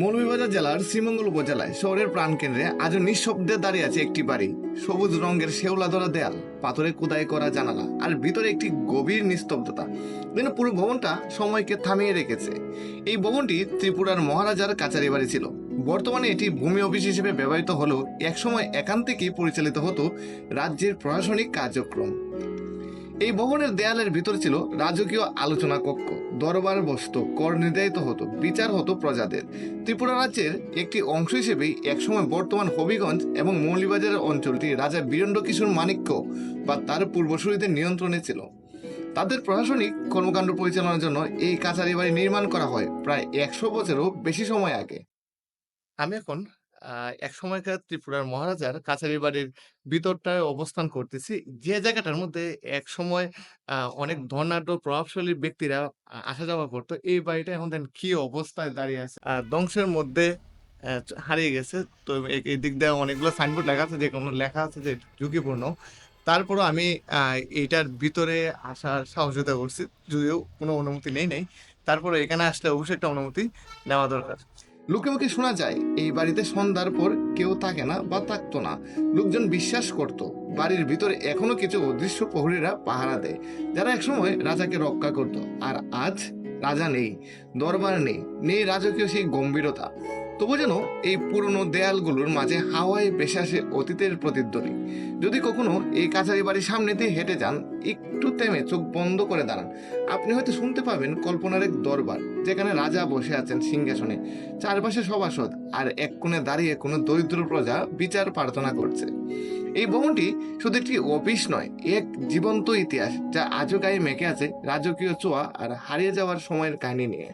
মৌলভীবাজার জেলার শ্রীমঙ্গল উপজেলায় শহরের প্রাণকেন্দ্রে আজও নিঃশব্দে দাঁড়িয়ে আছে একটি বাড়ি। সবুজ রঙের শেওলা ধরা দেয়াল, পাথরে কুদাই করা জানালা আর ভিতরে একটি গভীর নিস্তব্ধতা। যেন পুরো ভবনটা সময়কে থামিয়ে রেখেছে। এই ভবনটি ত্রিপুরার মহারাজার কাচারি বাড়ি ছিল। বর্তমানে এটি ভূমি অফিস হিসেবে ব্যবহৃত হলেও একসময় এখান থেকেই পরিচালিত হতো রাজ্যের প্রশাসনিক কার্যক্রম। এই ভবনের দেয়ালের ভিতর ছিল রাজকীয় আলোচনা কক্ষ। দরবার বসত, কর নির্ধারিত হতো, বিচার হতো প্রজাদের। ত্রিপুরা রাজ্যের একটি অংশ হিসেবেই একসময় বর্তমান হবিগঞ্জ এবং মৌলিবাজারের অঞ্চলটি রাজা বীরেন্দ্র কিশোর মাণিক্য বা তার পূর্বসূরীদের নিয়ন্ত্রণে ছিল। তাদের প্রশাসনিক কর্মকাণ্ড পরিচালনার জন্য এই কাছারি বাড়ি নির্মাণ করা হয় প্রায় একশো বছরও বেশি সময় আগে। আমি এখন এক সময়কার ত্রিপুরার মহারাজার কাছারি বাড়ির ভিতরটায় অবস্থান করতেছি। যে জায়গাটার মধ্যে এক সময় অনেক ধনাঢ্য প্রভাবশালী ব্যক্তিরা আসা যাওয়া করতো এই বাড়িটা এখন দেন কি অবস্থায় দাঁড়িয়ে আছে। আহ, ধ্বংসের মধ্যে হারিয়ে গেছে। তো এই দিক দিয়ে অনেকগুলো সাইনবোর্ড লেখা আছে যে কোনো লেখা আছে যে ঝুঁকিপূর্ণ। তারপরও আমি এটার ভিতরে আসার সাহসিকতা করছি। যদিও কোনো অনুমতি নেই নেই। তারপরে এখানে আসলে অবশ্যই একটা অনুমতি নেওয়া দরকার। লোকে মুখে শোনা যায়, এই বাড়িতে সন্ধ্যার পর কেউ থাকে না বা থাকতো না। লোকজন বিশ্বাস করত, বাড়ির ভিতরে এখনও কিছু অদৃশ্য প্রহরীরা পাহারা দেয়, যারা একসময় রাজাকে রক্ষা করত। আর আজ রাজা নেই, দরবার নেই নেই রাজকীয় সেই গম্ভীরতা। তবু যেন এই পুরনো দেয়ালগুলোর মাঝে হাওয়ায় ভেসে আসে অতীতের প্রতিধ্বনি। যদি কখনো এই কাছারি বাড়ির সামনে দিয়ে হেঁটে যান, একটু থেমে চোখ বন্ধ করে দাঁড়ান। আপনি হয়তো শুনতে পাবেন কল্পনার এক দরবার, যেখানে রাজা বসে আছেন সিংহাসনে। চারপাশে সভাসদ আর এক কোণে দাঁড়িয়ে কোনো দরিদ্র প্রজা বিচার প্রার্থনা করছে। এই ভবনটি শুধু একটি অফিস নয় এক জীবন্ত ইতিহাস, যা আজও গায়ে মেখে আছে রাজকীয় চোয়া আর হারিয়ে যাওয়ার সময়ের কাহিনী নিয়ে।